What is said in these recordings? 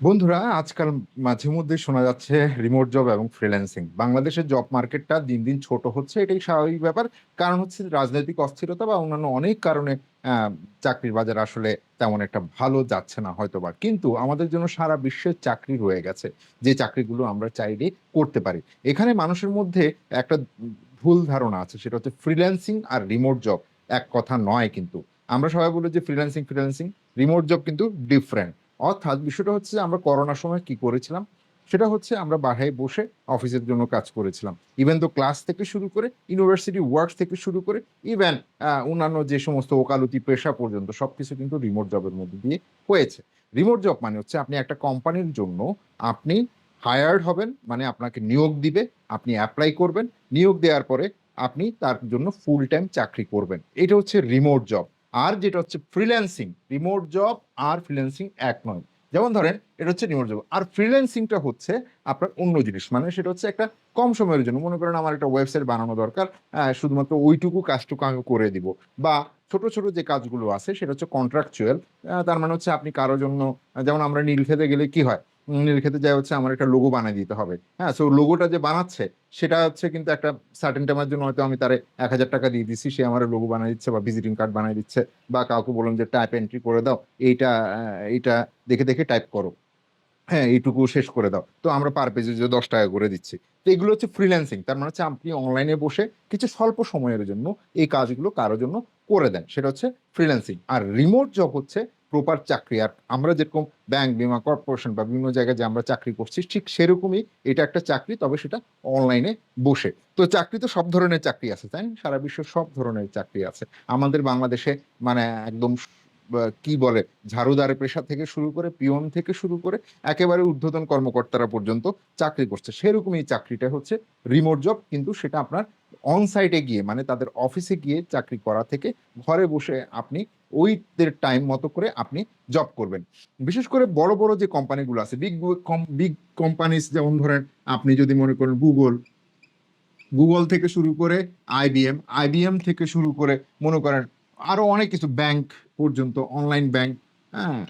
বন্ধুরা, আজকাল মাঝে মধ্যে শোনা যাচ্ছে রিমোট জব এবং ফ্রিল্যান্সিং বাংলাদেশের জব মার্কেটটা দিন দিন ছোট হচ্ছে, এটাই স্বাভাবিক ব্যাপার। কারণ হচ্ছে রাজনৈতিক অস্থিরতা বা অন্যান্য অনেক কারণে চাকরির বাজার আসলে তেমন একটা ভালো যাচ্ছে না হয়তোবা। কিন্তু আমাদের জন্য সারা বিশ্বের চাকরি রয়ে গেছে, যে চাকরিগুলো আমরা চাইলে করতে পারি। এখানে মানুষের মধ্যে একটা ভুল ধারণা আছে, সেটা হচ্ছে ফ্রিল্যান্সিং আর রিমোট জব এক কথা নয় কিন্তু। আমরা সবাই বলি যে ফ্রিল্যান্সিং ফ্রিল্যান্সিং রিমোট জব কিন্তু ডিফারেন্ট অর্থাৎ বিষয়টা হচ্ছে আমরা করোনার সময় কি করেছিলাম? সেটা হচ্ছে আমরা বাসায় বসে অফিসের জন্য কাজ করেছিলাম। ইভেন তো ক্লাস থেকে শুরু করে ইউনিভার্সিটি ওয়ার্ক থেকে শুরু করে ইভেন অন্যান্য যে সমস্ত ওকালতি, পেশা পর্যন্ত সব কিছু কিন্তু রিমোট জবের মধ্যে দিয়ে হয়েছে। রিমোট জব মানে হচ্ছে আপনি একটা কোম্পানির জন্য আপনি হায়ার্ড হবেন মানে আপনাকে নিয়োগ দিবে, আপনি অ্যাপ্লাই করবেন, নিয়োগ দেওয়ার পরে আপনি তার জন্য ফুল টাইম চাকরি করবেন। এটা হচ্ছে রিমোট জব আর যেটা হচ্ছে ফ্রিল্যান্সিং রিমোট জব আর ফ্রিল্যান্সিং এক নয়। যেমন ধরেন, এটা হচ্ছে রিমোট জব আর ফ্রিল্যান্সিংটা হচ্ছে আপনার অন্য জিনিস মানে সেটা হচ্ছে একটা কম সময়ের জন্য। মনে করেন আমার একটা ওয়েবসাইট বানানো দরকার শুধুমাত্র ওইটুকু কাজটুকু আমি করে দিব। বা ছোট ছোট যে কাজগুলো আছে, সেটা হচ্ছে কন্ট্রাকচুয়াল তার মানে হচ্ছে আপনি কারোর জন্য, যেমন আমরা নীল খেতে গেলে কি হয় খেতে যাই হচ্ছে আমার একটা লোগো বানিয়ে দিতে হবে। হ্যাঁ সো লোগোটা যে বানাচ্ছে, সেটা হচ্ছে কিন্তু একটা সার্টেন টাইমের জন্য হয়তো আমি তারে এক হাজার টাকা দিয়ে দিচ্ছি সে আমার লোগো বানিয়ে দিচ্ছে বা ভিজিটিং কার্ড বানিয়ে দিচ্ছে বা কাউকে বললাম যে টাইপ এন্ট্রি করে দাও, এইটা এইটা দেখে দেখে টাইপ করো। হ্যাঁ এইটুকু শেষ করে দাও। তো আমরা পার পেজে যে দশ টাকা করে দিচ্ছি। তো এগুলো হচ্ছে ফ্রিল্যান্সিং তার মানে হচ্ছে আপনি অনলাইনে বসে কিছু স্বল্প সময়ের জন্য এই কাজগুলো কারোর জন্য করে দেন, সেটা হচ্ছে ফ্রিল্যান্সিং আর রিমোট জব হচ্ছে প্রপার চাকরি। আর আমরা যেরকম ব্যাংক বিমা কর্পোরেশন বা বিভিন্ন জায়গায় যে আমরা চাকরি করছি, ঠিক সেরকমই এটা একটা চাকরি, তবে সেটা অনলাইনে বসে। তো চাকরি তো সব ধরনের চাকরি আছে, তাই না? সারা বিশ্বের সব ধরনের চাকরি আছে। আমাদের বাংলাদেশে মানে একদম কি বলে, ঝাড়ুদার পেশা থেকে শুরু করে, পিয়ন থেকে শুরু করে, একেবারে ঊর্ধ্বতন কর্মকর্তারা পর্যন্ত চাকরি করছে। সেরকমই চাকরিটা হচ্ছে রিমোট জব কিন্তু সেটা আপনার অন সাইটে গিয়ে মানে তাদের অফিসে গিয়ে চাকরি করা থেকে ঘরে বসে আপনি ওইদের টাইম মতো করে আপনি জব করবেন। বিশেষ করে বড় বড় যে কোম্পানিগুলো আছে বিগ বিগ কোম্পানিজ যেমন ধরেন আপনি যদি মনে করেন গুগল গুগল থেকে শুরু করে আইবিএম আইবিএম থেকে শুরু করে মনে করেন আরও অনেক কিছু ব্যাংক পর্যন্ত অনলাইন ব্যাংক হ্যাঁ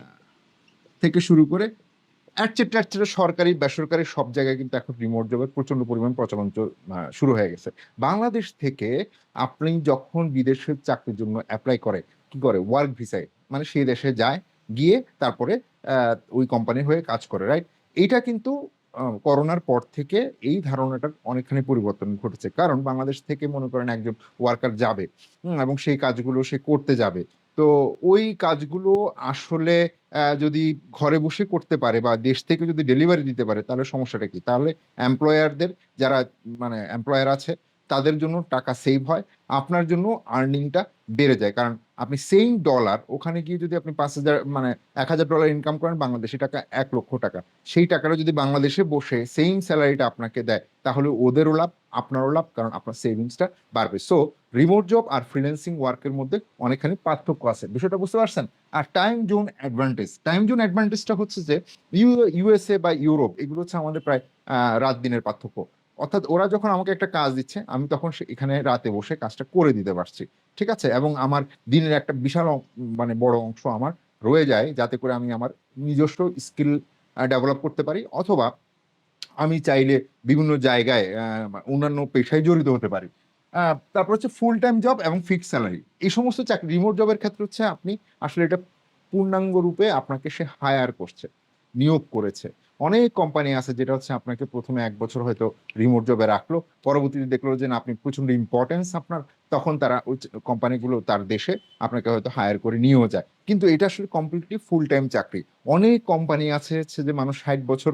থেকে শুরু করে অ্যাটসেট্রা সরকারি, বেসরকারি সব জায়গায় কিন্তু এখন রিমোট জবের প্রচণ্ড পরিমাণ প্রচলন শুরু হয়ে গেছে। বাংলাদেশ থেকে আপনি যখন বিদেশের চাকরির জন্য অ্যাপ্লাই করে, কি করে? ওয়ার্ক ভিসায় মানে সেই দেশে যায়, গিয়ে তারপরে ওই কোম্পানির হয়ে কাজ করে রাইট এইটা কিন্তু করোনার পর থেকে এই ধারণাটার অনেকখানি পরিবর্তন ঘটেছে। কারণ বাংলাদেশ থেকে মনে করেন একজন ওয়ার্কার যাবে এবং সেই কাজগুলো সে করতে যাবে। তো ওই কাজগুলো আসলে যদি ঘরে বসে করতে পারে বা দেশ থেকে যদি ডেলিভারি দিতে পারে, তাহলে সমস্যাটা কি? তাহলে এমপ্লয়ারদের যারা মানে এমপ্লয়ার আছে তাদের জন্য টাকা সেভ হয়, আপনার জন্য আর্নিংটা বেড়ে যায়। কারণ আপনি সেম ডলার ওখানে গিয়ে যদি আপনি পাঁচ হাজার মানে এক হাজার ডলার ইনকাম করেন, বাংলাদেশি টাকা এক লক্ষ টাকা। সেই টাকাটা যদি বাংলাদেশে বসে সেম স্যালারিটা আপনাকে দেয়, তাহলে ওদেরও লাভ, আপনারও লাভ, কারণ আপনার সেভিংসটা বাড়বে। সো রিমোট জব আর ফ্রিল্যান্সিং ওয়ার্কের মধ্যে অনেকখানি পার্থক্য আছে। বিষয়টা বুঝতে পারছেন? আর time zone advantage time zone অ্যাডভান্টেজটা হচ্ছে যে, ইউ ইউএসএ বা ইউরোপ এগুলো হচ্ছে আমাদের প্রায় রাত দিনের পার্থক্য। অর্থাৎ ওরা যখন আমাকে একটা কাজ দিচ্ছে, আমি তখন এখানে রাতে বসে কাজটা করে দিতে পারছি, ঠিক আছে? এবং আমার দিনের একটা বিশাল মানে বড় অংশ আমার রয়ে যায়, যাতে করে আমি আমার নিজস্ব স্কিল ডেভেলপ করতে পারি, অথবা আমি চাইলে বিভিন্ন জায়গায় অন্যান্য পেশায় জড়িত হতে পারি। তারপর হচ্ছে ফুল টাইম জব এবং ফিক্সড স্যালারি এই সমস্ত চাকরি রিমোট জবের ক্ষেত্রে হচ্ছে আপনি আসলে এটা পূর্ণাঙ্গ রূপে আপনাকে সে হায়ার করছে, নিয়োগ করেছে। অনেক কোম্পানি আছে যেটা হচ্ছে আপনাকে প্রথমে এক বছর হয়তো রিমোট জবে রাখল, পরবর্তীতে দেখল যে না, আপনি প্রচণ্ড ইম্পর্টেন্স আপনার তখন তারা ওই কোম্পানিগুলো তার দেশে আপনাকে হয়তো হায়ার করে নিয়েও যায়। কিন্তু এটা আসলে কমপ্লিটলি ফুল টাইম চাকরি। অনেক কোম্পানি আছে হচ্ছে যে মানুষ ষাট বছর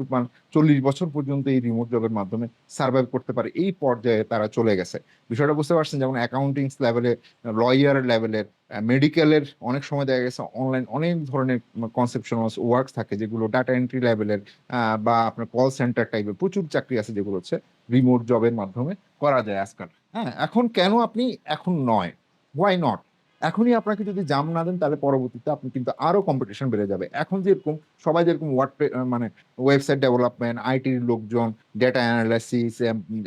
চল্লিশ বছর পর্যন্ত এই রিমোট জবের মাধ্যমে সার্ভাইভ করতে পারে। এই পর্যায়ে তারা চলে গেছে। বিষয়টা বুঝতে পারছেন? যেমন অ্যাকাউন্টিং লেভেলে লয়ার লেভেলের মেডিকেলের অনেক সময় দেখা গেছে অনলাইন অনেক ধরনের কনসেপশন ওয়ার্কস থাকে যেগুলো ডাটা এন্ট্রি লেভেলের বা আপনার কল সেন্টার টাইপের প্রচুর চাকরি আছে যেগুলো হচ্ছে রিমোট জবের মাধ্যমে করা যায় আজকাল। হ্যাঁ এখন কেন আপনি, এখন নয়? হোয়াই নট এখনই আপনাকে যদি জাম না দেন, তাহলে পরবর্তীতে আপনি কিন্তু আরও কম্পিটিশন বেড়ে যাবে। এখন যেরকম, সবাই যেরকম ওয়ার্ড মানে ওয়েবসাইট ডেভেলপমেন্ট আইটির লোকজন ডেটা অ্যানালাইসিস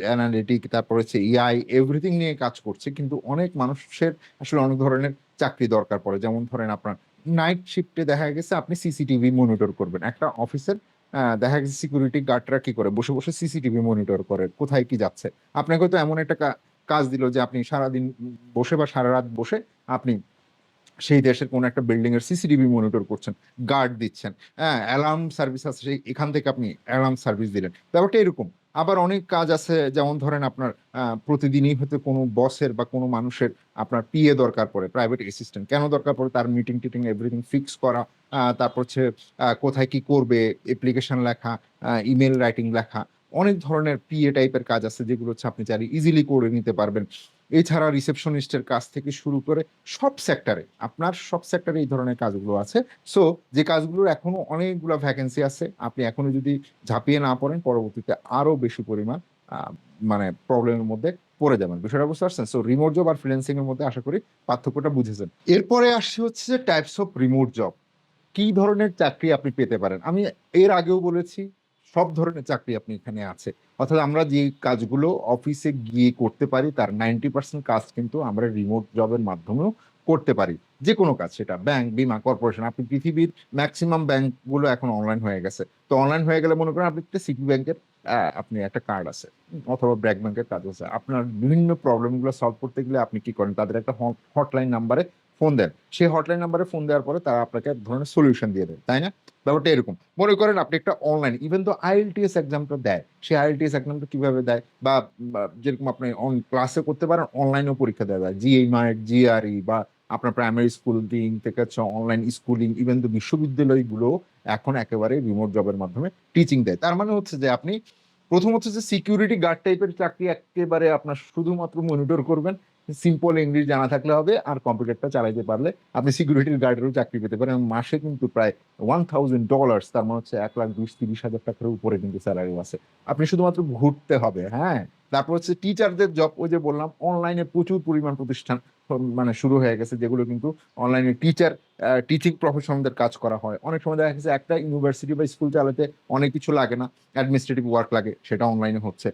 অ্যানালিটিক তারপর হচ্ছে এআই এভরিথিং নিয়ে কাজ করছে, কিন্তু অনেক মানুষের আসলে অনেক ধরনের চাকরি দরকার পড়ে। যেমন ধরেন আপনার নাইট শিফটে দেখা গেছে, আপনি সিসিটিভি মনিটর করবেন। একটা অফিসের আহ, দেখা গেছে সিকিউরিটি গার্ডরা কি করে? বসে বসে সিসিটিভি মনিটর করে কোথায় কি যাচ্ছে? আপনাকে তো এমন একটা কাজ দিল যে আপনি সারাদিন বসে বা সারা রাত বসে আপনি সেই দেশের কোনো একটা বিল্ডিং এর সিসিটিভি মনিটর করছেন গার্ড দিচ্ছেন। হ্যাঁ অ্যালার্ম সার্ভিস আছে সেই এখান থেকে আপনি অ্যালার্ম সার্ভিস দিলেন। ব্যাপারটা এরকম। আবার অনেক কাজ আছে যেমন ধরেন আপনার প্রতিদিনই হয়তো কোনো বসের বা কোনো মানুষের আপনার পিএ দরকার পড়ে প্রাইভেট অ্যাসিস্ট্যান্ট কেন দরকার পড়ে? তার মিটিং টিটিং এভরিথিং ফিক্স করা তারপর হচ্ছে কোথায় কি করবে অ্যাপ্লিকেশন লেখা ইমেল রাইটিং লেখা, অনেক ধরনের পিএ টাইপের কাজ আছে যেগুলো হচ্ছে আপনি চাইলে ইজিলি করে নিতে পারবেন। এছাড়া রিসেপশনিস্টের কাজ থেকে শুরু করে সব সেক্টরে আপনার সব সেক্টরে এই ধরনের কাজগুলো আছে। সো যে কাজগুলোর এখনও অনেকগুলো ভ্যাকেন্সি আছে, আপনি এখনও যদি ঝাঁপিয়ে না পড়েন, পরবর্তীতে আরও বেশি পরিমাণ মানে প্রবলেমের মধ্যে পড়ে যাবেন। বিষয়টা বুঝতে পারছেন? সো রিমোট জব আর ফ্রিল্যান্সিং এর মধ্যে আশা করি পার্থক্যটা বুঝেছেন। এরপরে আসছে হচ্ছে যে টাইপস অফ রিমোট জব কি ধরনের চাকরি আপনি পেতে পারেন? আমি এর আগেও বলেছি, সব ধরনের চাকরি আপনি এখানে আছে। অর্থাৎ আমরা যে কাজগুলো অফিসে গিয়ে করতে পারি, তার নাইনটি পার্সেন্ট কাজ কিন্তু আমরা রিমোট জবের মাধ্যমেও করতে পারি। যে কোনো কাজ, সেটা ব্যাংক, বিমা, কর্পোরেশন, আপনি পৃথিবীর ম্যাক্সিমাম ব্যাংকগুলো এখন অনলাইন হয়ে গেছে। তো অনলাইন হয়ে গেলে মনে করেন আপনি একটা সিটি ব্যাংকের আপনি একটা কার্ড আছে, অথবা ব্র্যাক ব্যাংকের কাজ আছে। আপনার বিভিন্ন প্রবলেমগুলো সলভ করতে গেলে আপনি কি করেন? তাদের একটা হটলাইন নাম্বারে ফোন দেন। সেই হটলাইন নাম্বারে ফোন দেওয়ার পরে তারা আপনাকে এক ধরনের সলিউশন দিয়ে দেয়, তাই না? ব্যাপারটা এরকম। মনে করেন আপনি একটা অনলাইন ইভেন তো আইএলটিএস এক্সামটা দেয় সেই আইএলটিএস এক্সামটা কীভাবে দেয় বা যেরকম আপনি অন ক্লাসে করতে পারেন অনলাইনেও পরীক্ষা দেওয়া যায়। জিএই মার্ট জিআরই বা আপনার প্রাইমারি স্কুলিং থেকে হচ্ছে অনলাইন স্কুলিং ইভেন তো বিশ্ববিদ্যালয়গুলো এখন একেবারে রিমোট জবের মাধ্যমে টিচিং দেয়। তার মানে হচ্ছে যে আপনি, প্রথম হচ্ছে যে সিকিউরিটি গার্ড টাইপের চাকরি একেবারে আপনার শুধুমাত্র মনিটর করবেন সিম্পল ইংলিশ জানা থাকলে হবে, আর কম্পিউটারটা চালাইতে পারলে আপনি সিকিউরিটির গার্ডেরও চাকরি পেতে পারেন। মাসে কিন্তু প্রায় ওয়ান থাউজেন্ড ডলার্স তার মানে হচ্ছে এক লাখ বিশ, তিরিশ হাজার টাকার উপরে কিন্তু স্যালারি আছে। আপনি শুধুমাত্র ঘুরতে হবে হ্যাঁ? তারপর হচ্ছে টিচারদের জব ওই যে বললাম অনলাইনে প্রচুর পরিমাণ প্রতিষ্ঠান মানে শুরু হয়ে গেছে, যেগুলো কিন্তু অনলাইনে টিচার টিচিং প্রফেশনদের কাজ করা হয়। অনেক সময় দেখা গেছে একটা ইউনিভার্সিটি বা স্কুল চালাতে অনেক কিছু লাগে না অ্যাডমিনিস্ট্রেটিভ ওয়ার্ক লাগে, সেটা অনলাইনে হচ্ছে।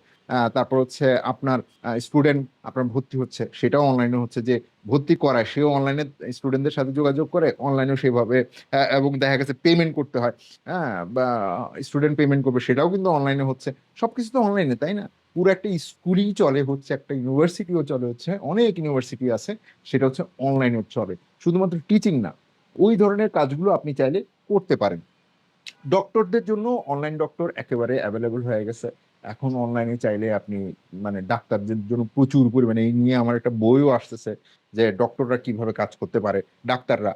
তারপর হচ্ছে আপনার স্টুডেন্ট আপনার ভর্তি হচ্ছে, সেটাও অনলাইনে হচ্ছে যে ভর্তি করায়, সেও অনলাইনে স্টুডেন্টদের সাথে যোগাযোগ করে অনলাইনেও সেভাবে এবং দেখা গেছে পেমেন্ট করতে হয় হ্যাঁ বা স্টুডেন্ট পেমেন্ট করবে, সেটাও কিন্তু অনলাইনে হচ্ছে, সবকিছু তো অনলাইনে তাই না? পুরো একটা স্কুলই চলে হচ্ছে, একটা ইউনিভার্সিটিও চলে হচ্ছে, অনেক ইউনিভার্সিটি আছে, সেটা হচ্ছে অনলাইনে চলে, শুধুমাত্র টিচিং না, ওই ধরনের কাজগুলো আপনি চাইলে করতে পারেন। ডক্টরদের জন্য অনলাইন ডক্টর একেবারে অ্যাভেলেবল হয়ে গেছে এখন অনলাইনে চাইলে আপনি মানে ডাক্তারদের জন্য প্রচুর পরিমাণে এই নিয়ে আমার একটা বইও আসতেছে যে ডক্টররা কীভাবে কাজ করতে পারে, ডাক্তাররা।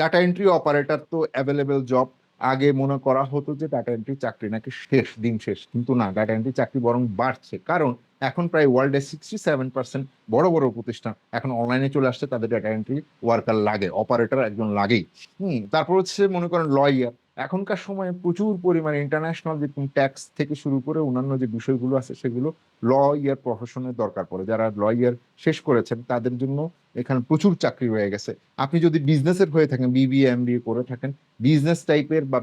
ডাটা এন্ট্রি অপারেটর তো অ্যাভেলেবেল জব আগে মনে করা হতো যে ডাটা এন্ট্রি চাকরি নাকি শেষ, দিন শেষ। কিন্তু না ডাটা এন্ট্রি চাকরি বরং বাড়ছে। কারণ এখন প্রায় ওয়ার্ল্ডে সিক্সটি সেভেন পার্সেন্ট বড় বড় প্রতিষ্ঠান এখন অনলাইনে চলে আসছে, তাদের ডাটা এন্ট্রি ওয়ার্কার লাগে অপারেটর একজন লাগেই। হুম, তারপর হচ্ছে মনে করেন লয়ার এখনকার সময়ে প্রচুর পরিমাণে ইন্টারন্যাশনাল যে ট্যাক্স থেকে শুরু করে অন্যান্য যে বিষয়গুলো আছে সেগুলো ল ইয়ার প্রফেশনের দরকার পড়ে। যারা ল ইয়ার শেষ করেছেন, তাদের জন্য এখানে প্রচুর চাকরি রয়ে গেছে। আপনি যদি বিজনেসের হয়ে থাকেন বিবিএ এমবিএ করে থাকেন বিজনেস টাইপের বা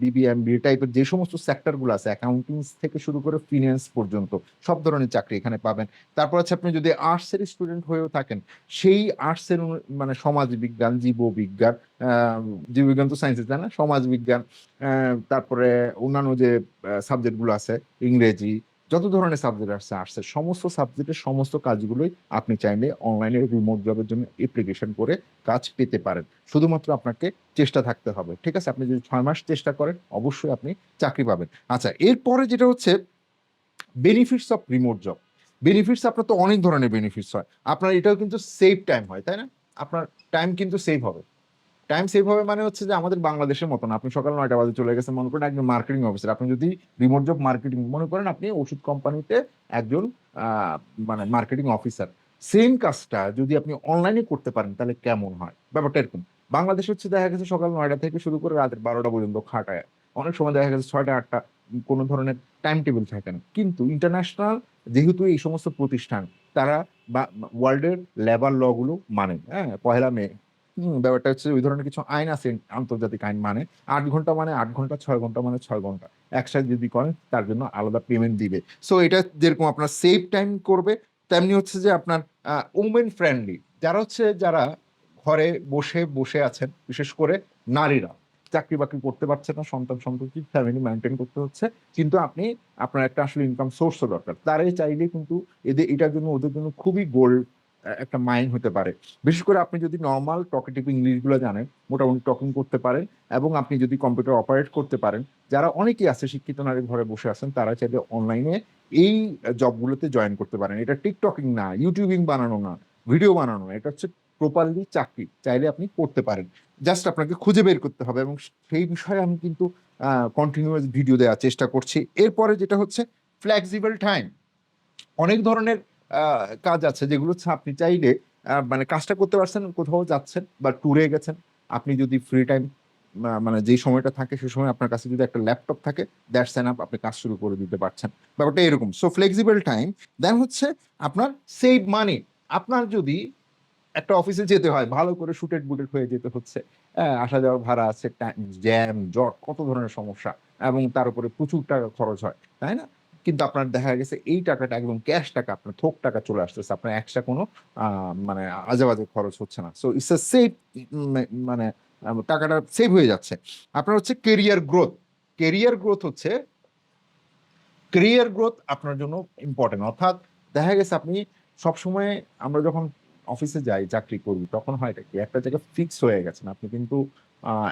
বিবিএ এমবিএ টাইপের যে সমস্ত সেক্টরগুলো আছে অ্যাকাউন্টিং থেকে শুরু করে ফিনান্স পর্যন্ত সব ধরনের চাকরি এখানে পাবেন। তারপর হচ্ছে আপনি যদি আর্টসের স্টুডেন্ট হয়েও থাকেন, সেই আর্টসের মানে সমাজ বিজ্ঞান, জীব বিজ্ঞান জীববিজ্ঞান তো সায়েন্সেস তাই না? সমাজ বিজ্ঞান তারপরে অন্যান্য যে সাবজেক্টগুলো আছে, ইংরেজি যত ধরনের সাবজেক্ট আসছে আর্টসের সমস্ত সাবজেক্টের সমস্ত কাজগুলোই আপনি চাইলে অনলাইনে রিমোট জবের জন্য অ্যাপ্লিকেশন করে কাজ পেতে পারেন। শুধুমাত্র আপনাকে চেষ্টা থাকতে হবে, ঠিক আছে? আপনি যদি ছয় মাস চেষ্টা করেন, অবশ্যই আপনি চাকরি পাবেন। আচ্ছা এরপরে যেটা হচ্ছে benefits of remote job benefits আপনার তো অনেক ধরনের বেনিফিটস হয়। আপনার এটাও কিন্তু সেভ টাইম হয়, তাই না? আপনার টাইম কিন্তু সেভ হবে। টাইম সেভ হবে মানে হচ্ছে যে আমাদের বাংলাদেশের মতন। আপনি সকাল নয়টা বাজে চলে গেছেন, মনে করেন একজন মার্কেটিং অফিসার আপনি যদি রিমোট জব মার্কেটিং মনে করেন আপনি ওষুধ কোম্পানিতে একজন মানে মার্কেটিং অফিসার সেম কাজটা যদি আপনি অনলাইনে করতে পারেন, তাহলে কেমন হয়? ব্যাপারটা এরকম। বাংলাদেশ হচ্ছে দেখা গেছে সকাল নয়টা থেকে শুরু করে রাতের বারোটা পর্যন্ত খাটায়। অনেক সময় দেখা গেছে ছয়টা, আটটা, কোনো ধরনের টাইম টেবিল থাকে না। কিন্তু ইন্টারন্যাশনাল যেহেতু এই সমস্ত প্রতিষ্ঠান, তারা বা ওয়ার্ল্ডের লেবার ল গুলো মানে হ্যাঁ পহেলা মে ব্যাপারটা হচ্ছে ওই ধরনের কিছু আইন আছে আন্তর্জাতিক আইন মানে আট ঘণ্টা মানে আট ঘণ্টা, ছয় ঘণ্টা মানে ছয় ঘণ্টা। একসাথে যদি করেন তার জন্য আলাদা পেমেন্ট দিবে। সো এটা যেরকম আপনার সেভ টাইম করবে, তেমনি হচ্ছে যে আপনার উমেন ফ্রেন্ডলি যারা হচ্ছে যারা ঘরে বসে বসে আছেন, বিশেষ করে নারীরা, চাকরি বাকরি করতে পারছে না, সন্তান সন্ততি ফ্যামিলি মেনটেন করতে হচ্ছে, কিন্তু আপনি, আপনার একটা আসলে ইনকাম সোর্সও দরকার। তারাই চাইলে কিন্তু এদের, এটার জন্য ওদের জন্য খুবই গোল্ড একটা মাইন্ড হতে পারে। বিশেষ করে আপনি যদি নর্মাল টকেটিভ ইংলিশগুলো জানেন, মোটামুটি টকিং করতে পারেন এবং আপনি যদি কম্পিউটার অপারেট করতে পারেন, যারা অনেকেই আছে শিক্ষিত নারী ঘরে বসে আছেন, তারা চাইলে অনলাইনে এই জবগুলোতে জয়েন করতে পারেন। এটা টিকটকিং না ইউটিউবিং বানানো না ভিডিও বানানো না, এটা হচ্ছে প্রপারলি চাকরি, চাইলে আপনি করতে পারেন। জাস্ট আপনাকে খুঁজে বের করতে হবে এবং সেই বিষয়ে আমি কিন্তু কন্টিনিউয়াস ভিডিও দেওয়ার চেষ্টা করছি। এরপরে যেটা হচ্ছে ফ্লেক্সিবল টাইম অনেক ধরনের কাজ আছে যেগুলো আপনি চাইলে মানে কাজটা করতে পারছেন কোথাও যাচ্ছেন বা ট্যুরে গেছেন আপনি যদি ফ্রি টাইম মানে যেই সময়টা থাকে সেই সময় আপনার কাছে যদি একটা ল্যাপটপ থাকে দ্যাটস এন আপ আপনি কাজ শুরু করে দিতে পারছেন। ব্যাপারটা এরকম। সো ফ্লেক্সিবল টাইম দেন হচ্ছে আপনার সেভ মানি আপনার যদি একটা অফিসে যেতে হয় ভালো করে শুটেড বুটেড হয়ে যেতে হচ্ছে হ্যাঁ, আসা যাওয়ার ভাড়া আছে জ্যাম জট কত ধরনের সমস্যা এবং তার উপরে প্রচুর টাকা খরচ হয় তাই না? কিন্তু আপনার দেখা গেছে এই টাকাটা একদম ক্যাশ টাকা, আপনার থোক টাকা চলে আসতেছে। আপনার এক্সট্রা কোনো মানে আজেবাজে খরচ হচ্ছে না। সো ইটস এ সেভ মানে টাকাটা সেভ হয়ে যাচ্ছে। আপনার হচ্ছে কেরিয়ার গ্রোথ কেরিয়ার গ্রোথ হচ্ছে কেরিয়ার গ্রোথ আপনার জন্য ইম্পর্টেন্ট অর্থাৎ দেখা গেছে আপনি সবসময় আমরা যখন অফিসে যাই, চাকরি করি, তখন হয় কি? একটা জায়গায় ফিক্স হয়ে গেছেন। আপনি কিন্তু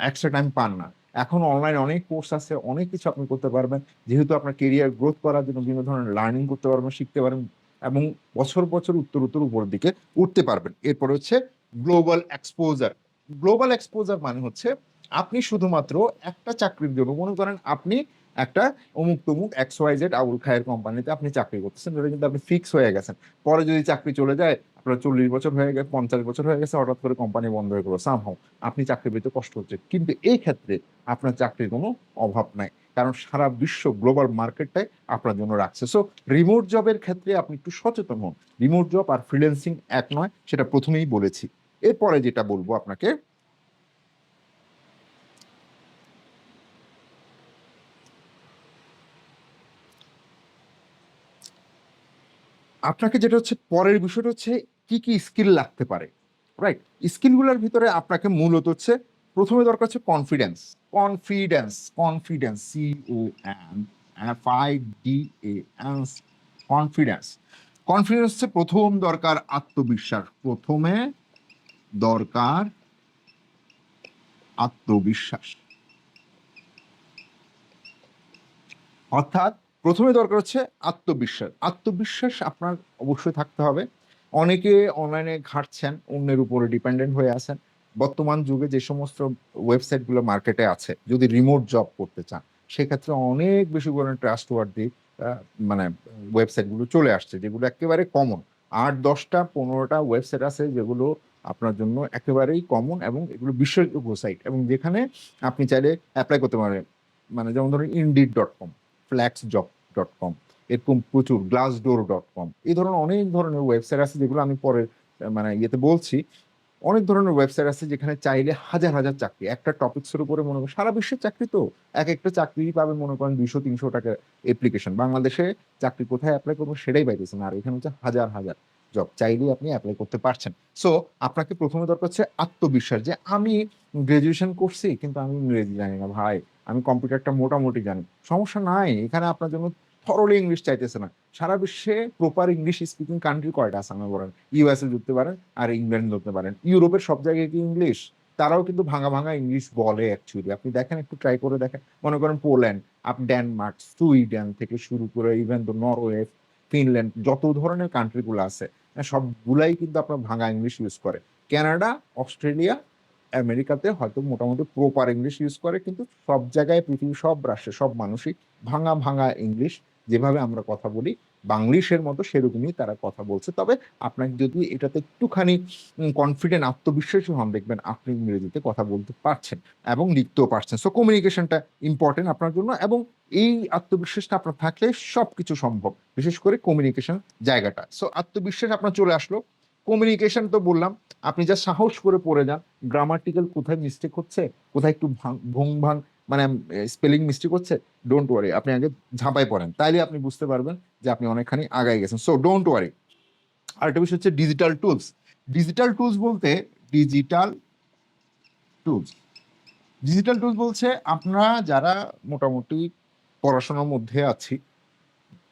এক্সট্রা টাইম পান না। এখন অনলাইন অনেক কোর্স আছে, অনেক কিছু আপনি করতে পারবেন। যেহেতু আপনার কেরিয়ার গ্রোথ করার জন্য বিভিন্ন ধরনের লার্নিং করতে পারবেন, শিখতে পারবেন এবং বছর বছর উত্তর উত্তর উপরের দিকে উঠতে পারবেন। এরপর হচ্ছে গ্লোবাল এক্সপোজার গ্লোবাল এক্সপোজার মানে হচ্ছে আপনি শুধুমাত্র একটা চাকরির জন্য, মনে করেন আপনি একটা অমুক তমুক X Y Z Abul Khayer কোম্পানিতে আপনি চাকরি করতেছেন এটা কিন্তু আপনি ফিক্স হয়ে গেছেন। পরে যদি চাকরি চলে যায়, আপনার চল্লিশ বছর হয়ে গেছে, পঞ্চাশ বছর হয়ে গেছে, হঠাৎ করে কোম্পানি বন্ধ হয়ে গেলো সামহাও আপনি চাকরি পেতে কষ্ট হচ্ছে। কিন্তু এই ক্ষেত্রে আপনার চাকরির কোনো অভাব নাই। কারণ সারা বিশ্ব গ্লোবাল মার্কেটটাই আপনার জন্য রাখছে। সো রিমোট জবের ক্ষেত্রে আপনি একটু সচেতন হন। রিমোট জব আর ফ্রিল্যান্সিং এক নয়, সেটা প্রথমেই বলেছি। এরপরে যেটা বলব আপনাকে আপনাকে যেটা হচ্ছে পরের বিষয়টা হচ্ছে কি কি স্কিল লাগতে পারে রাইট স্কিলগুলোর ভিতরে আপনাকে মূলত হচ্ছে প্রথমে দরকার হচ্ছে confidence confidence confidence C O N F I D A confidence confidence হচ্ছে প্রথম দরকার আত্মবিশ্বাস, প্রথমে দরকার আত্মবিশ্বাস। অর্থাৎ প্রথমে দরকার হচ্ছে আত্মবিশ্বাস। আত্মবিশ্বাস আপনার অবশ্যই থাকতে হবে। অনেকে অনলাইনে ঘাটছেন, অন্যের উপরে ডিপেন্ডেন্ট হয়ে আছেন। বর্তমান যুগে যে সমস্ত ওয়েবসাইটগুলো মার্কেটে আছে, যদি রিমোট জব করতে চান, সেক্ষেত্রে অনেক বেশি পরিমাণে ট্রাস্ট ওয়ার্দি মানে ওয়েবসাইটগুলো চলে আসছে, যেগুলো একেবারে কমন আট, দশটা, পনেরোটা ওয়েবসাইট আছে যেগুলো আপনার জন্য একেবারেই কমন এবং এগুলো বিশ্বাসযোগ্য সাইট এবং যেখানে আপনি চাইলে অ্যাপ্লাই করতে পারেন। মানে যেমন ধরুন indeed dot com flex job dot com এরকম প্রচুর গ্লাস ডোর ডট কম এই ধরনের অনেক ধরনের ওয়েবসাইট আছে যেগুলো আমি পরে মানে ইয়েতে বলছি। অনেক ধরনের ওয়েবসাইট আছে যেখানে চাইলে হাজার হাজার চাকরি, একটা টপিক্সের উপরে মনে করেন সারা বিশ্বের চাকরি তো, এক একটা চাকরি পাবে মনে করেন দুইশো, তিনশো টাকা অ্যাপ্লিকেশন বাংলাদেশে চাকরি কোথায় অ্যাপ্লাই করব সেটাই পাইতেছে না, আর এখানে হচ্ছে হাজার হাজার জব চাইলেই আপনি অ্যাপ্লাই করতে পারছেন। সো আপনাকে প্রথমে দরকার হচ্ছে আত্মবিশ্বাস যে আমি গ্রাজুয়েশন করছি, কিন্তু আমি ইংরেজি জানি না ভাই। আমি কম্পিউটারটা মোটামুটি জানি। সমস্যা নাই, এখানে আপনার জন্য থরলি ইংলিশ চাইতেছে না। সারা বিশ্বে প্রপার ইংলিশ স্পিকিং কান্ট্রি কয়টা আছে আমি বলেন? ইউএসএ ধরতে পারেন আর ইংল্যান্ড ধরতে পারেন। ইউরোপের সব জায়গায় কি ইংলিশ তারাও কিন্তু ভাঙা ভাঙা ইংলিশ বলে অ্যাকচুয়ালি আপনি দেখেন, একটু ট্রাই করে দেখেন। মনে করেন পোল্যান্ড আপ ডেনমার্ক সুইডেন থেকে শুরু করে ইভেন তো নরওয়ে ফিনল্যান্ড যত ধরনের কান্ট্রিগুলো আছে, সবগুলাই কিন্তু আপনার ভাঙা ইংলিশ ইউজ করে। কানাডা অস্ট্রেলিয়া আমেরিকাতে হয়তো মোটামুটি প্রপার ইংলিশ ইউজ করে, কিন্তু সব জায়গায় পৃথিবীর সব রাষ্ট্রে সব মানুষই ভাঙা ভাঙা ইংলিশ যেভাবে আমরা কথা বলি, বাংলিশের মতো সেরকমই তারা কথা বলছে। তবে আপনাকে যদি এটাতে একটুখানি কনফিডেন্ট আত্মবিশ্বাসী হন, দেখবেন আপনি ইংরেজিতে কথা বলতে পারছেন এবং লিখতেও পারছেন। সো কমিউনিকেশনটা ইম্পর্টেন্ট আপনার জন্য এবং এই আত্মবিশ্বাসটা আপনার থাকলে সব কিছু সম্ভব। বিশেষ করে কমিউনিকেশন জায়গাটা। সো আত্মবিশ্বাস আপনার চলে আসলো। কমিউনিকেশন তো বললাম, আপনি যা সাহস করে পড়ে যান গ্রামাটিক্যাল কোথায় মিস্টেক হচ্ছে, কোথায় একটু ভাং- ভুং মানে স্পেলিং মিস্টেক হচ্ছে ডোন্ট ওয়ারি আপনি আগে ঝাঁপাই পড়েন। তাইলে আপনি বুঝতে পারবেন যে আপনি অনেকখানি আগায় গেছেন। সো ডোন্ট ওয়ারি আরেকটা বিষয় হচ্ছে ডিজিটাল টুলস ডিজিটাল টুলস বলতে ডিজিটাল টুলস ডিজিটাল টুলস বলছে আমরা যারা মোটামুটি পড়াশোনার মধ্যে আছি,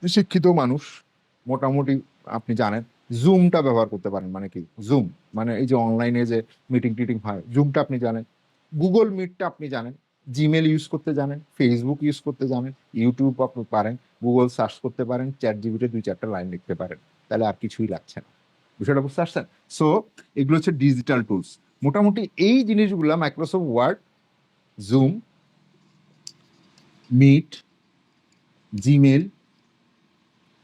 শিক্ষিত মানুষ, মোটামুটি আপনি জানেন জুমটা ব্যবহার করতে পারেন মানে কি? জুম মানে এই যে অনলাইনে যে মিটিং টিটিং হয় জুমটা আপনি জানেন। গুগল মিটটা আপনি জানেন। জিমেল ইউজ করতে জানেন ফেসবুক ইউজ করতে জানেন ইউটিউব আপনি পারেন গুগল সার্চ করতে পারেন চ্যাট জিবিতে দুই চারটা লাইন লিখতে পারেন। তাহলে আর কিছুই লাগছে না। বিষয়টা বুঝতে পারছেন? সো এগুলো হচ্ছে ডিজিটাল টুলস মোটামুটি এই জিনিসগুলো Microsoft Word Zoom Meet Gmail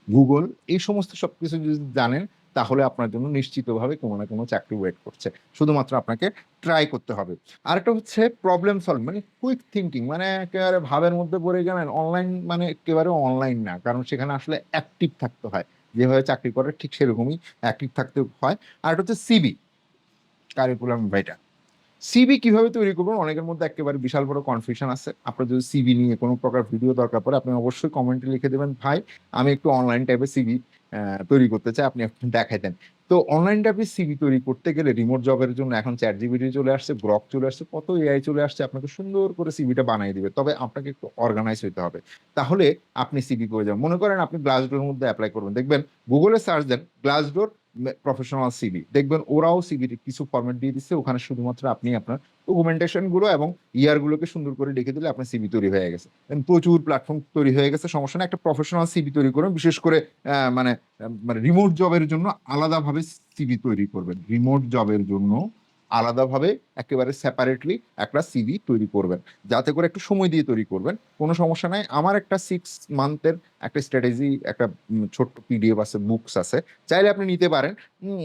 Google এই সমস্ত সব কিছু যদি জানেন, তাহলে আপনার জন্য নিশ্চিতভাবে কোনো না কোনো চাকরি ওয়েট করছে। শুধুমাত্র আপনাকে ট্রাই করতে হবে। আরেকটা হচ্ছে প্রবলেম সলভ মানে কুইক থিঙ্কিং মানে একেবারে ভাবের মধ্যে পড়ে গেলেন অনলাইন মানে একেবারে অনলাইন না, কারণ সেখানে আসলে অ্যাক্টিভ থাকতে হয়। যেভাবে চাকরি করে ঠিক সেরকমই অ্যাক্টিভ থাকতে হয়। আর এটা হচ্ছে সিবি কারিকুলাম ভাইটা সিবি কীভাবে তৈরি করবেন? অনেকের মধ্যে একেবারে বিশাল বড় কনফিউশন আছে। আপনার যদি সিবি নিয়ে কোনো প্রকার ভিডিও দরকার পড়ে, আপনি অবশ্যই কমেন্টে লিখে দেবেন, ভাই, আমি একটু অনলাইন টাইপের সিবি তৈরি করতে চাই, আপনি দেখাই দেন। তো অনলাইন টাইপের সিবি তৈরি করতে গেলে রিমোট জবের জন্য এখন চ্যাট জিবিটি চলে আসছে গ্রক চলে আসছে, কত এআই চলে আসছে, আপনাকে সুন্দর করে সিবিটা বানিয়ে দিবে। তবে আপনাকে একটু অর্গানাইজ হইতে হবে। তাহলে আপনি সিবি করে যাবেন। মনে করেন আপনি গ্লাস ডোর মধ্যে অ্যাপ্লাই করবেন। দেখবেন গুগলে সার্চ দেন গ্লাস ডোর প্রফেশনাল সিবি দেখবেন ওরাও সিবি কিছু ফরম্যাট দিয়ে দিচ্ছে, ওখানে শুধুমাত্র আপনি আপনার ডকুমেন্টেশনগুলো এবং ইয়ার গুলোকে সুন্দর করে ডেকে দিলে আপনার সিবি তৈরি হয়ে গেছে। প্রচুর প্ল্যাটফর্ম তৈরি হয়ে গেছে, সমস্যা না একটা প্রফেশনাল সিবি তৈরি করবেন বিশেষ করে মানে মানে রিমোট জবের জন্য আলাদাভাবে সিবি তৈরি করবেন। রিমোট জবের জন্য আলাদাভাবে একেবারে সেপারেটলি একটা সিভি তৈরি করবেন। যাতে করে একটু সময় দিয়ে তৈরি করবেন। কোনো সমস্যা নাই। আমার একটা সিক্স মান্থের একটা স্ট্র্যাটেজি একটা ছোট্ট পিডিএফ আছে বুকস আছে। চাইলে আপনি নিতে পারেন।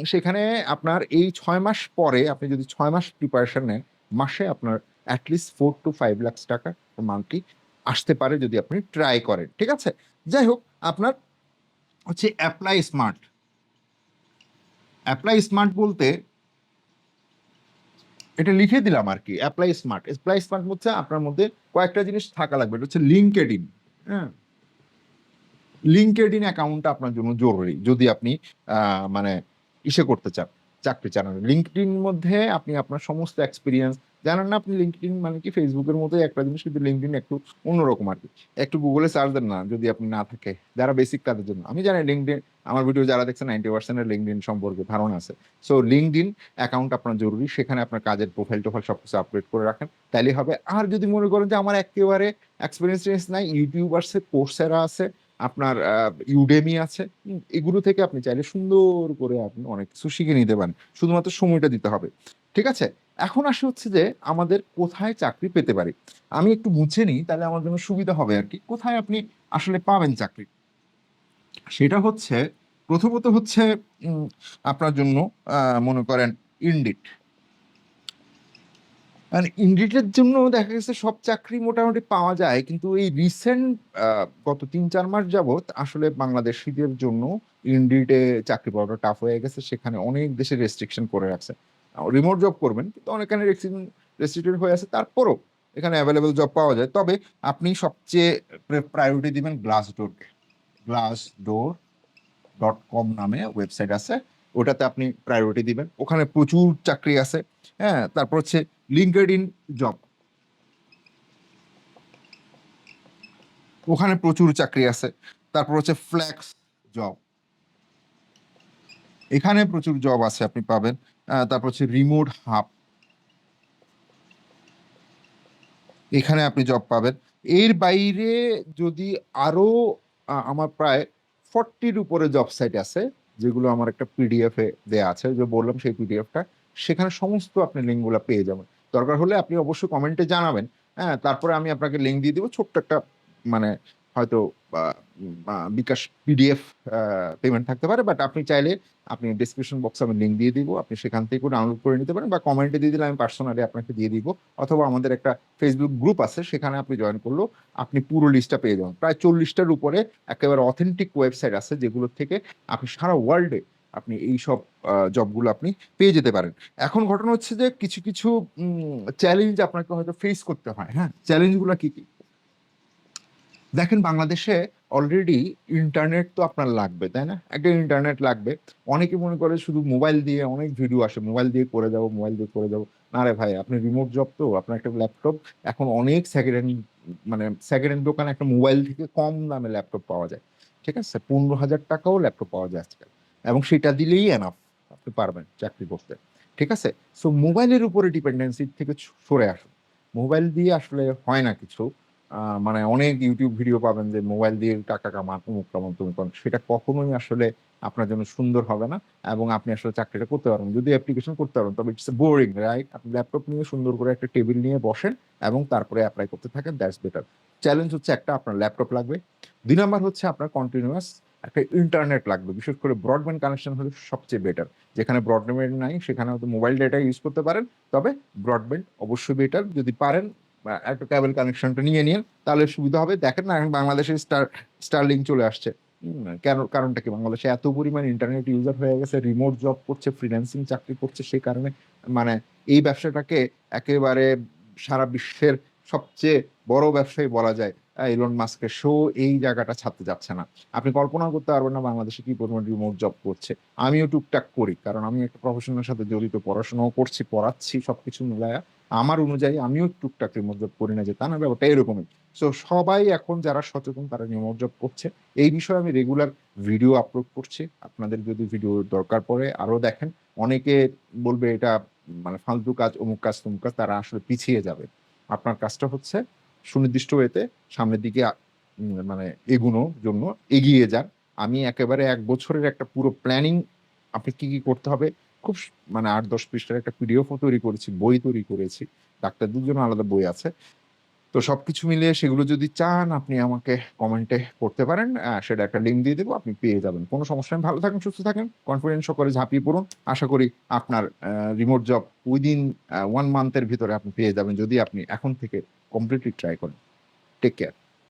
সেখানে আপনার এই ছয় মাস পরে আপনি যদি ছয় মাস প্রিপারেশন নেন, মাসে আপনার at least four two five lakhs টাকা মান্থলি আসতে পারে যদি আপনি ট্রাই করেন। ঠিক আছে? যাই হোক, আপনার হচ্ছে অ্যাপ্লাই স্মার্ট অ্যাপ্লাই স্মার্ট বলতে এটা লিখে দিলাম আর কি অ্যাপ্লাই স্মার্ট অ্যাপ্লাই স্মার্ট হচ্ছে আপনার মধ্যে কয়েকটা জিনিস থাকা লাগবে, এটা হচ্ছে লিঙ্কেড ইন হ্যাঁ? লিঙ্কেড ইন অ্যাকাউন্ট আপনার জন্য জরুরি, যদি আপনি মানে ইসে করতে চান, চাকরি চান। লিঙ্কড ইন মধ্যে আপনি আপনার সমস্ত এক্সপিরিয়েন্স জানেন না আপনি লিঙ্কড মানে কি ফেসবুকের মতো একটা জিনিস কিন্তু লিঙ্কড একটু অন্যরকম আর কি। একটু গুগলে সার্চ দেন না, যদি আপনি না থাকে। যারা বেসিক তাদের জন্য। আমি জানি লিঙ্কড আমার ভিডিও যারা দেখছেন নাইনটি পার্সেন্টের লিঙ্কড সম্পর্কে ধারণা আছে। সো লিঙ্কড অ্যাকাউন্ট আপনার জরুরি, সেখানে আপনার কাজের প্রোফাইল টোফাইল সব কিছু আপডেট করে রাখেন। তাইলে হবে। আর যদি মনে করেন যে আমার একেবারে এক্সপিরিয়েন্স নাই ইউটিউব আছে কোর্সেরা আছে, আপনার ইউডেমি আছে এগুলো থেকে আপনি চাইলে সুন্দর করে আপনি অনেক কিছু শিখে নিতে পারেন। শুধুমাত্র সময়টা দিতে হবে। ঠিক আছে? এখন আসে হচ্ছে যে আমাদের কোথায় চাকরি পেতে পারি। আমি একটু মুছে নিই, তাহলে আমার জন্য সুবিধা হবে আর কি। কোথায় আপনি আসলে পাবেন চাকরি? সেটা হচ্ছে, প্রথমত হচ্ছে আপনার জন্য মনে করেন ইন্ডিট। আর ইন্ডিটের জন্য দেখা গেছে সব চাকরি মোটামুটি পাওয়া যায়, কিন্তু এই রিসেন্ট গত তিন চার মাস যাবত আসলে বাংলাদেশিদের জন্য ইন্ডিটে চাকরি পাওয়াটা টাফ হয়ে গেছে, সেখানে অনেক দেশে রেস্ট্রিকশন করে রাখছে। রিমোট জব করবেন, কিন্তু অনেকখানে রেস্ট্রিক্টেড হয়ে আছে, তারপরও এখানে অ্যাভেলেবেল জব পাওয়া যায়। তবে আপনি সবচেয়ে প্রায়োরিটি দিবেন গ্লাস ডোরকে গ্লাস ডোর ডট কম নামে ওয়েবসাইট আছে, ওটাতে আপনি প্রায়োরিটি দিবেন। ওখানে প্রচুর চাকরি আছে হ্যাঁ তারপর হচ্ছে লিঙ্কেড ইন জব ওখানে প্রচুর চাকরি আছে, তারপর হচ্ছে ফ্ল্যাক্স জব এখানে প্রচুর জব আছে আপনি পাবেন। তারপর হচ্ছে রিমোট হাব এখানে আপনি জব পাবেন। এর বাইরে যদি আরও আমার প্রায় ফর্টির উপরে জব সাইট আছে, যেগুলো আমার একটা পিডিএফ দেয়া আছে, যে বললাম সেই পিডিএফটা সেখানে সমস্ত আপনি লিঙ্কগুলো পেয়ে যাবেন। দরকার হলে আপনি অবশ্যই কমেন্টে জানাবেন। হ্যাঁ তারপরে আমি আপনাকে লিঙ্ক দিয়ে দিব ছোট্ট একটা মানে হয়তো বিকাশ পিডিএফ পেমেন্ট থাকতে পারে বাট আপনি চাইলে আপনি ডিসক্রিপশন বক্সে আমি লিঙ্ক দিয়ে দিব, আপনি সেখান থেকে ডাউনলোড করে নিতে পারেন বা কমেন্টে দিয়ে দিলে আমি পার্সোনালি আপনাকে দিয়ে দিব, অথবা আমাদের একটা ফেসবুক গ্রুপ আছে, সেখানে আপনি জয়েন করলেও আপনি পুরো লিস্টটা পেয়ে যাবেন। প্রায় চল্লিশটার উপরে একেবারে অথেন্টিক ওয়েবসাইট আছে, যেগুলোর থেকে আপনি সারা ওয়ার্ল্ডে আপনি এই সব জবগুলো আপনি পেয়ে যেতে পারেন। এখন ঘটনা হচ্ছে যে কিছু কিছু চ্যালেঞ্জ আপনাকে হয়তো ফেস করতে হয় হ্যাঁ? চ্যালেঞ্জগুলো কি কি? দেখেন বাংলাদেশে অলরেডি ইন্টারনেট তো আপনার লাগবে, তাই না? একটা ইন্টারনেট লাগবে। অনেকে মনে করে শুধু মোবাইল দিয়ে অনেক ভিডিও আসে মোবাইল দিয়ে করে যাব মোবাইল দিয়ে করে যাব না রে ভাই, আপনি রিমোট জব তো, আপনার একটা ল্যাপটপ এখন অনেক সেকেন্ড হ্যান্ড মানে সেকেন্ড হ্যান্ড দোকানে একটা মোবাইল থেকে কম দামে ল্যাপটপ পাওয়া যায়। ঠিক আছে? পনেরো হাজার টাকাও ল্যাপটপ পাওয়া যায় আজকাল। এবং সেটা দিলেই এনাফ আপনি পারবেন চাকরি করতে। ঠিক আছে? সো মোবাইলের উপরে ডিপেন্ডেন্সি থেকে সরে আসুন। মোবাইল দিয়ে আসলে হয় না কিছু। মানে অনেক ইউটিউব ভিডিও পাবেন যে মোবাইল দিয়ে টাকা কামান অমুক কামান তুমি করেন সেটা কখনোই আসলে আপনার জন্য সুন্দর হবে না এবং আপনি আসলে চাকরিটা করতে পারবেন যদি অ্যাপ্লিকেশন করতে পারেন, তবে ইটস বোরিং রাইট আপনি ল্যাপটপ নিয়ে সুন্দর করে একটা টেবিল নিয়ে বসেন এবং তারপরে অ্যাপ্লাই করতে থাকেন দ্যাটস বেটার চ্যালেঞ্জ হচ্ছে একটা, আপনার ল্যাপটপ লাগবে। দুই নাম্বার হচ্ছে আপনার কন্টিনিউয়াস একটা ইন্টারনেট লাগবে। বিশেষ করে ব্রডব্যান্ড কানেকশন হলে সবচেয়ে বেটার যেখানে ব্রডব্যান্ড নাই, সেখানে হয়তো মোবাইল ডেটা ইউজ করতে পারেন, তবে ব্রডব্যান্ড অবশ্যই বেটার যদি পারেন একটা ক্যাবেল কানেকশনটা নিয়ে নিন, তাহলে সুবিধা হবে। দেখেন না, এখন বাংলাদেশে স্টার স্টারলিং চলে আসছে। কেন, কারণটা কি? বাংলাদেশে এত পরিমাণ ইন্টারনেট ইউজার হয়ে গেছে রিমোট জব করছে ফ্রিল্যান্সিং চাকরি করছে, সেই কারণে মানে এই ব্যবসাটাকে একেবারে সারা বিশ্বের সবচেয়ে বড় ব্যবসায়ী বলা যায় ইলন মাস্কের শো এই জায়গাটা ছাড়তে যাচ্ছে না। আপনি কল্পনা করতে পারবেন না বাংলাদেশে কি পরিমাণ রিমোট জব করছে। আমিও টুকটাক করি, কারণ আমি একটা প্রফেশনের সাথে জড়িত, পড়াশোনাও করছি, পড়াচ্ছি, সবকিছু মিলায়া। আমার অনুযায়ী আমিও টুকটাক রিমোট জব করি না যে তা না, ব্যাপারটা এরকমই। সো সবাই এখন যারা সচেতন তারা রিমোট জব করছে। এই বিষয়ে আমি রেগুলার ভিডিও আপলোড করছি। আপনাদের যদি ভিডিও দরকার পড়ে আরও দেখেন। অনেকে বলবে এটা মানে ফালতু কাজ, অমুক কাজ, তমুক কাজ, তারা আসলে পিছিয়ে যাবে। আপনার কাজটা হচ্ছে সুনির্দিষ্ট ওয়েতে সামনের দিকে মানে এগুনোর জন্য এগিয়ে যান। আমি একেবারে এক বছরের একটা পুরো প্ল্যানিং আপনি কি কি করতে হবে খুব মানে আট দশ পৃষ্ঠার একটা পিডিএফও তৈরি করেছি, বই তৈরি করেছি ডাক্তারদের জন্য আলাদা বই আছে। তো সবকিছু মিলিয়ে সেগুলো যদি চান, আপনি আমাকে কমেন্টে করতে পারেন সেটা একটা লিঙ্ক দিয়ে দেবো, আপনি পেয়ে যাবেন। কোনো সমস্যা নেই, ভালো থাকেন, সুস্থ থাকেন কনফিডেন্স করে ঝাঁপিয়ে পড়ুন। আশা করি আপনার রিমোট জব উইদিন ওয়ান মান্থের ভিতরে আপনি পেয়ে যাবেন, যদি আপনি এখন থেকে কমপ্লিটলি ট্রাই করেন। Take care